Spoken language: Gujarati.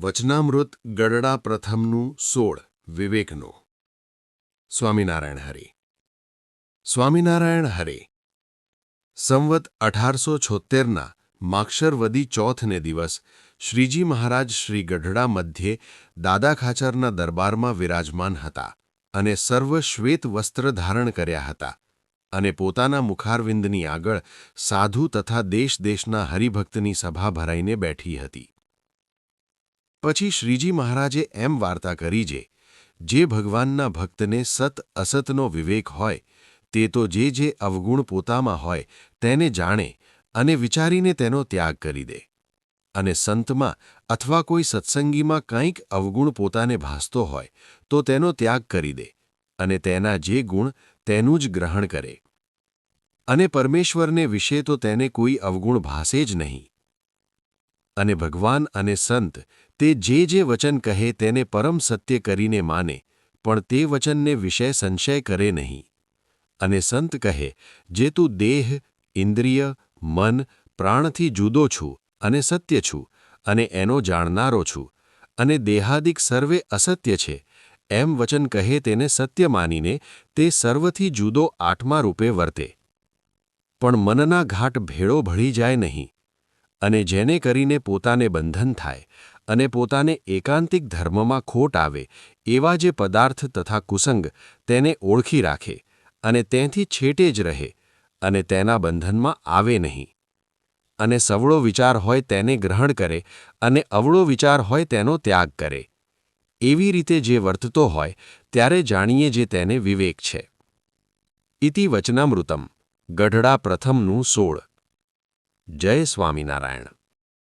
વચનામૃત ગઢડા પ્રથમનું સોળ, વિવેકનું. સ્વામિનારાયણ હરે. સ્વામિનારાયણ હરે. સંવત અઢારસો છોતેરના માક્ષરવદી ચોથને દિવસ શ્રીજી મહારાજ શ્રી ગઢડા મધ્યે દાદા ખાચરના દરબારમાં વિરાજમાન હતા અને સર્વ શ્વેત વસ્ત્ર ધારણ કર્યા હતા અને પોતાના મુખારવિંદની આગળ સાધુ તથા દેશ દેશના હરિભક્તની સભા ભરાઈને બેઠી હતી. પછી શ્રીજી મહારાજે એમ વાર્તા કરી જે જે ભગવાનના ભક્તને સત અસતનો વિવેક હોય, તે તો જે જે અવગુણ પોતામાં હોય તેને જાણે અને વિચારીને તેનો ત્યાગ કરી દે. અને સંતમાં અથવા કોઈ સત્સંગીમાં કંઈક અવગુણ પોતાને ભાસતો હોય, તો તેનો ત્યાગ કરી દે અને તેના જે ગુણ તેનું જ ગ્રહણ કરે. અને પરમેશ્વરને વિશે તો તેને કોઈ અવગુણ ભાસે જ નહીં. અને ભગવાન અને સંત, તે જે જે વચન કહે તેને પરમ સત્ય કરીને માને, પણ તે વચનને વિષય સંશય કરે નહીં. અને સંત કહે, જે તું દેહ, ઇન્દ્રિય, મન, પ્રાણથી જુદો છું અને સત્ય છું અને એનો જાણનારો છું અને દેહાદિક સર્વે અસત્ય છે, એમ વચન કહે તેને સત્ય માનીને તે સર્વથી જુદો આઠમા રૂપે વર્તે. પણ મનના ઘાટ ભેળો ભળી જાય નહીં. અને જેને કરીને પોતાને બંધન થાય અને પોતાને એકાંતિક ધર્મમાં ખોટ આવે, એવા જે પદાર્થ તથા કુસંગ તેને ઓળખી રાખે અને તેથી છેટે જ રહે અને તેના બંધનમાં આવે નહીં. અને સવળો વિચાર હોય તેને ગ્રહણ કરે અને અવળો વિચાર હોય તેનો ત્યાગ કરે. એવી રીતે જે વર્તતો હોય, ત્યારે જાણીએ જે તેને વિવેક છે. ઇતિ વચનામૃતમ ગઢડા પ્રથમનું સોળ. જય સ્વામિનારાયણ.